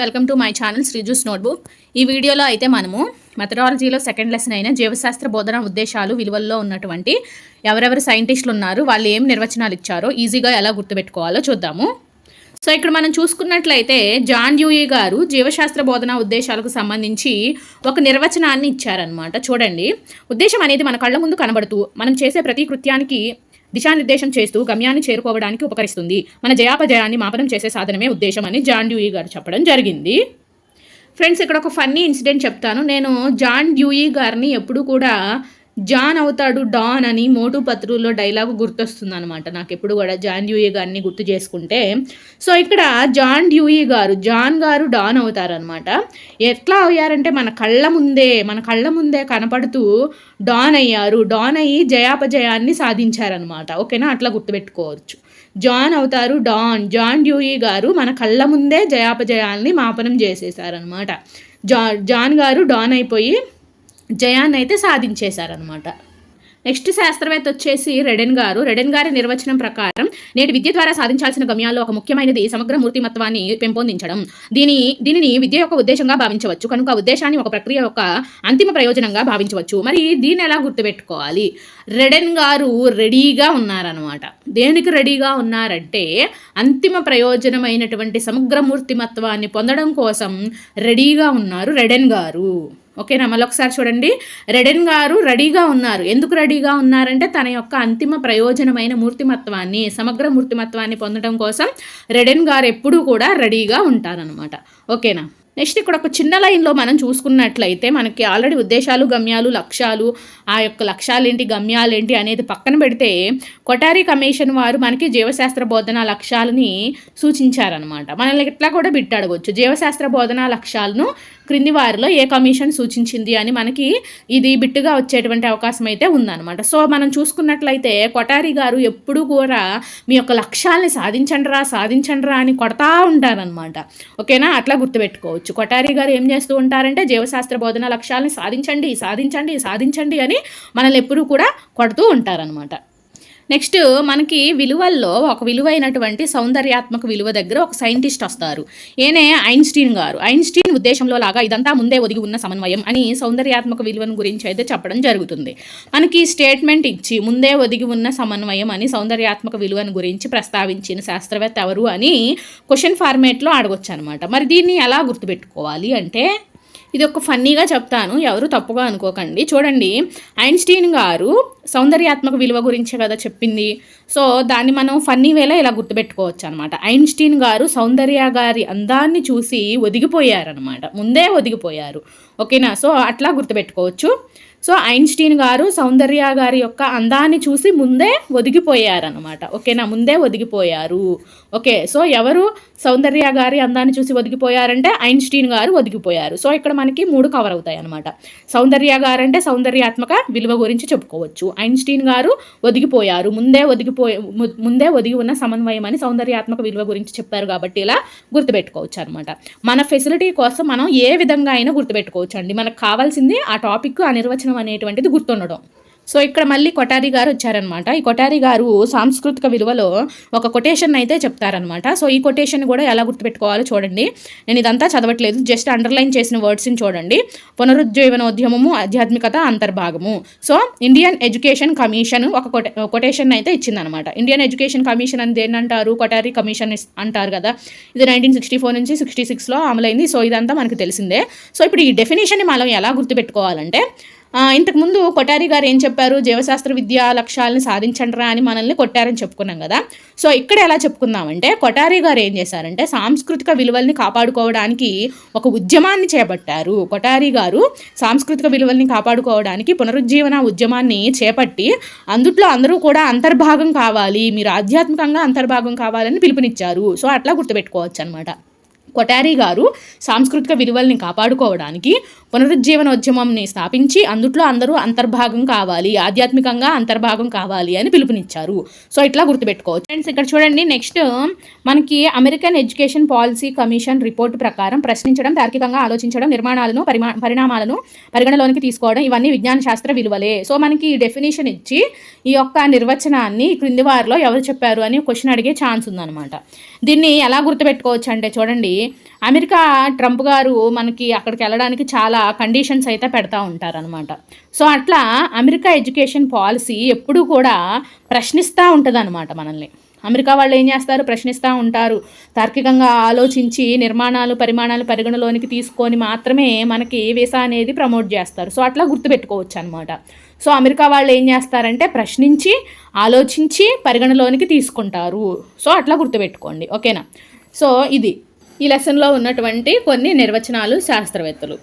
Welcome to my channel శ్రీజూస్ notebook. ఈ వీడియోలో అయితే మనము మెథడాలజీలో సెకండ్ లెసన్ అయిన జీవశాస్త్ర బోధన ఉద్దేశాలు విలువల్లో ఉన్నటువంటి ఎవరెవరు సైంటిస్టులు ఉన్నారు వాళ్ళు ఏం నిర్వచనాలు ఇచ్చారో ఈజీగా ఎలా గుర్తుపెట్టుకోవాలో చూద్దాము. సో ఇక్కడ మనం చూసుకున్నట్లయితే జాన్ డ్యూయి గారు జీవశాస్త్ర బోధన ఉద్దేశాలకు సంబంధించి ఒక నిర్వచనాన్ని ఇచ్చారనమాట చూడండి. ఉద్దేశం అనేది మన కళ్ళ ముందు కనబడుతూ మనం చేసే ప్రతి కృత్యానికి దిశానిర్దేశం చేస్తూ గమ్యాన్ని చేరుకోవడానికి ఉపకరిస్తుంది. మన జయాపజయాన్ని మాపనం చేసే సాధనమే ఉద్దేశం అని జాన్ డ్యూయి గారు చెప్పడం జరిగింది. ఫ్రెండ్స్ ఇక్కడ ఒక ఫన్నీ ఇన్సిడెంట్ చెప్తాను. నేను జాన్ డ్యూయి గారిని ఎప్పుడు కూడా జాన్ అవుతాడు డాన్ అని మోటు పత్రుల్లో డైలాగు గుర్తొస్తుంది అనమాట నాకు ఎప్పుడు కూడా జాన్ డ్యూయి గారిని గుర్తు చేసుకుంటే. సో ఇక్కడ జాన్ డ్యూయి గారు జాన్ గారు డాన్ అవుతారనమాట ఎట్లా అయ్యారంటే మన కళ్ళ ముందే మన కళ్ళ ముందే కనపడుతూ డాన్ అయ్యారు. డాన్ అయ్యి జయాపజయాన్ని సాధించారనమాట ఓకేనా? అట్లా గుర్తుపెట్టుకోవచ్చు. జాన్ అవుతారు డాన్. జాన్ డ్యూయి గారు మన కళ్ళ ముందే జయాపజయాల్ని మాపనం చేసేసారనమాట జా జాన్ గారు డాన్ అయిపోయి జయాన్ని అయితే సాధించేశారనమాట నెక్స్ట్ శాస్త్రవేత్త వచ్చేసి రెడెన్ గారు. రెడెన్ గారి నిర్వచనం ప్రకారం నేటి విద్య ద్వారా సాధించాల్సిన గమ్యాల్లో ఒక ముఖ్యమైనది సమగ్ర మూర్తిమత్వాన్ని పెంపొందించడం. దీని దీనిని విద్య యొక్క ఉద్దేశంగా భావించవచ్చు. కనుక ఉద్దేశాన్ని ఒక ప్రక్రియ యొక్క అంతిమ ప్రయోజనంగా భావించవచ్చు. మరి దీన్ని ఎలా గుర్తుపెట్టుకోవాలి? రెడెన్ గారు రెడీగా ఉన్నారనమాట దేనికి రెడీగా ఉన్నారంటే అంతిమ ప్రయోజనమైనటువంటి సమగ్ర మూర్తిమత్వాన్ని పొందడం కోసం రెడీగా ఉన్నారు రెడెన్ గారు. ఓకేనా? మళ్ళీ ఒకసారి చూడండి. రెడెన్ గారు రెడీగా ఉన్నారు. ఎందుకు రెడీగా ఉన్నారంటే తన యొక్క అంతిమ ప్రయోజనమైన మూర్తిమత్వాన్ని సమగ్ర మూర్తిమత్వాన్ని పొందడం కోసం రెడెన్ గారు ఎప్పుడూ కూడా రెడీగా ఉంటారనమాట ఓకేనా? నెక్స్ట్ ఇక్కడ ఒక చిన్న లైన్లో మనం చూసుకున్నట్లయితే మనకి ఆల్రెడీ ఉద్దేశాలు గమ్యాలు లక్ష్యాలు ఆ యొక్క లక్ష్యాలేంటి గమ్యాలేంటి అనేది పక్కన పెడితే కొటారి కమిషన్ వారు మనకి జీవశాస్త్ర బోధన లక్ష్యాలని సూచించారనమాట మనల్ని ఇట్లా కూడా బిట్టాడవచ్చు జీవశాస్త్ర బోధన లక్ష్యాలను క్రింది వారిలో ఏ కమిషన్ సూచించింది అని మనకి ఇది బిట్టుగా వచ్చేటువంటి అవకాశం అయితే ఉందన్నమాట. సో మనం చూసుకున్నట్లయితే కొటారి గారు ఎప్పుడు కూడా మీ యొక్క లక్ష్యాల్ని సాధించండిరా సాధించండిరా అని కొడతా ఉంటారనమాట ఓకేనా? అట్లా గుర్తుపెట్టుకోవచ్చు. కొటారి గారు ఏం చేస్తూ ఉంటారంటే జీవశాస్త్ర బోధన లక్ష్యాలని సాధించండి సాధించండి సాధించండి అని మనల్ని ఎప్పుడూ కూడా కొడుతూ ఉంటారనమాట నెక్స్ట్ మనకి విలువల్లో ఒక విలువైనటువంటి సౌందర్యాత్మక విలువ దగ్గర ఒక సైంటిస్ట్ వస్తారు. ఏనే? ఐన్స్టీన్ గారు. ఐన్స్టీన్ ఉద్దేశంలో లాగా ఇదంతా ముందే ఒదిగి ఉన్న సమన్వయం అని సౌందర్యాత్మక విలువను గురించి అయితే చెప్పడం జరుగుతుంది. మనకి స్టేట్మెంట్ ఇచ్చి ముందే ఒదిగి ఉన్న సమన్వయం అని సౌందర్యాత్మక విలువను గురించి ప్రస్తావించిన శాస్త్రవేత్త ఎవరు అని క్వశ్చన్ ఫార్మేట్లో అడగొచ్చు అనమాట మరి దీన్ని ఎలా గుర్తుపెట్టుకోవాలి అంటే ఇది ఒక ఫన్నీగా చెప్తాను. ఎవరు తప్పుగా అనుకోకండి. చూడండి ఐన్స్టీన్ గారు సౌందర్యాత్మక విలువ గురించే కదా చెప్పింది. సో దాన్ని మనం ఫన్నీ వేళ ఇలా గుర్తుపెట్టుకోవచ్చు అనమాట ఐన్స్టీన్ గారు సౌందర్య గారి అందాన్ని చూసి ఒదిగిపోయారనమాట. ముందే ఒదిగిపోయారు. ఓకేనా? సో అట్లా గుర్తుపెట్టుకోవచ్చు. సో ఐన్స్టీన్ గారు సౌందర్య గారి యొక్క అందాన్ని చూసి ముందే ఒదిగిపోయారనమాట ఓకేనా? ముందే ఒదిగిపోయారు. ఓకే సో ఎవరు సౌందర్య గారి అందాన్ని చూసి ఒదిగిపోయారంటే ఐన్స్టీన్ గారు ఒదిగిపోయారు. సో ఇక్కడ మనకి మూడు కవర్ అవుతాయి అనమాట సౌందర్య గారు అంటే సౌందర్యాత్మక విలువ గురించి చెప్పుకోవచ్చు. ఐన్స్టీన్ గారు ఒదిగిపోయారు. ముందే ఒదిగిపోయే ముందే ఒదిగి ఉన్న సమన్వయం అని సౌందర్యాత్మక విలువ గురించి చెప్పారు కాబట్టి ఇలా గుర్తుపెట్టుకోవచ్చు అనమాట మన ఫెసిలిటీ కోసం మనం ఏ విధంగా అయినా గుర్తుపెట్టుకోవచ్చు అండి మనకు కావాల్సింది ఆ టాపిక్ ఆ నిర్వచనం అనేటువంటిది గుర్తుండడం. సో ఇక్కడ మళ్ళీ కొటారి గారు వచ్చారనమాట ఈ కొటారి గారు సాంస్కృతిక విలువలో ఒక కొటేషన్ అయితే చెప్తారనమాట సో ఈ కొటేషన్ కూడా ఎలా గుర్తుపెట్టుకోవాలో చూడండి. నేను ఇదంతా చదవట్లేదు. జస్ట్ అండర్లైన్ చేసిన వర్డ్స్ని చూడండి. పునరుజ్జీవనోద్యమము ఆధ్యాత్మికత అంతర్భాగము. సో ఇండియన్ ఎడ్యుకేషన్ కమిషన్ ఒక కొటే కొటేషన్ అయితే ఇచ్చిందనమాట ఇండియన్ ఎడ్యుకేషన్ కమిషన్ అని దేనంటారు కొటారి కమిషన్ అంటారు కదా. ఇది నైన్టీన్ సిక్స్టీ ఫోర్ నుంచి సిక్స్టీ సిక్స్లో అమలైంది. సో ఇదంతా మనకు తెలిసిందే. సో ఇప్పుడు ఈ డెఫినేషన్ని మనం ఎలా గుర్తుపెట్టుకోవాలంటే ఇంతకుముందు కొటారి గారు ఏం చెప్పారు? జీవశాస్త్ర విద్యా లక్ష్యాలను సాధించండిరా అని మనల్ని కొట్టారని చెప్పుకున్నాం కదా. సో ఇక్కడ ఎలా చెప్పుకుందామంటే కొటారి గారు ఏం చేశారంటే సాంస్కృతిక విలువల్ని కాపాడుకోవడానికి ఒక ఉద్యమాన్ని చేపట్టారు. కొటారి గారు సాంస్కృతిక విలువల్ని కాపాడుకోవడానికి పునరుజ్జీవన ఉద్యమాన్ని చేపట్టి అందుట్లో అందరూ కూడా అంతర్భాగం కావాలి మీరు ఆధ్యాత్మికంగా అంతర్భాగం కావాలని పిలుపునిచ్చారు. సో అట్లా గుర్తుపెట్టుకోవచ్చు అనమాట కొటారి గారు సాంస్కృతిక విలువల్ని కాపాడుకోవడానికి పునరుజ్జీవనోద్యమంని స్థాపించి అందుట్లో అందరూ అంతర్భాగం కావాలి ఆధ్యాత్మికంగా అంతర్భాగం కావాలి అని పిలుపునిచ్చారు. సో ఇట్లా గుర్తుపెట్టుకోవచ్చు. ఫ్రెండ్స్ ఇక్కడ చూడండి నెక్స్ట్ మనకి American education policy commission report ప్రకారం ప్రశ్నించడం తార్కికంగా ఆలోచించడం నిర్మాణాలను పరిమా పరిణామాలను పరిగణలోనికి తీసుకోవడం ఇవన్నీ విజ్ఞాన శాస్త్ర విలువలే. సో మనకి డెఫినేషన్ ఇచ్చి ఈ యొక్క నిర్వచనాన్ని క్రింది వారిలో ఎవరు చెప్పారు అని క్వశ్చన్ అడిగే ఛాన్స్ ఉందన్నమాట. దీన్ని ఎలా గుర్తుపెట్టుకోవచ్చు అంటే చూడండి అమెరికా ట్రంప్ గారు మనకి అక్కడికి వెళ్ళడానికి చాలా కండిషన్స్ అయితే పెడతా ఉంటారనమాట సో అట్లా అమెరికా ఎడ్యుకేషన్ పాలసీ ఎప్పుడూ కూడా ప్రశ్నిస్తూ ఉంటుంది అనమాట మనల్ని. అమెరికా వాళ్ళు ఏం చేస్తారు? ప్రశ్నిస్తూ ఉంటారు. తార్కికంగా ఆలోచించి నిర్మాణాలు పరిమాణాలు పరిగణలోనికి తీసుకొని మాత్రమే మనకి వీసా అనేది ప్రమోట్ చేస్తారు. సో అట్లా గుర్తుపెట్టుకోవచ్చు అనమాట సో అమెరికా వాళ్ళు ఏం చేస్తారంటే ప్రశ్నించి ఆలోచించి పరిగణలోనికి తీసుకుంటారు. సో అట్లా గుర్తుపెట్టుకోండి. ఓకేనా? సో ఇది. ఈ లెసన్లో ఉన్నటువంటి కొన్ని నిర్వచనాలు శాస్త్రవేత్తలు.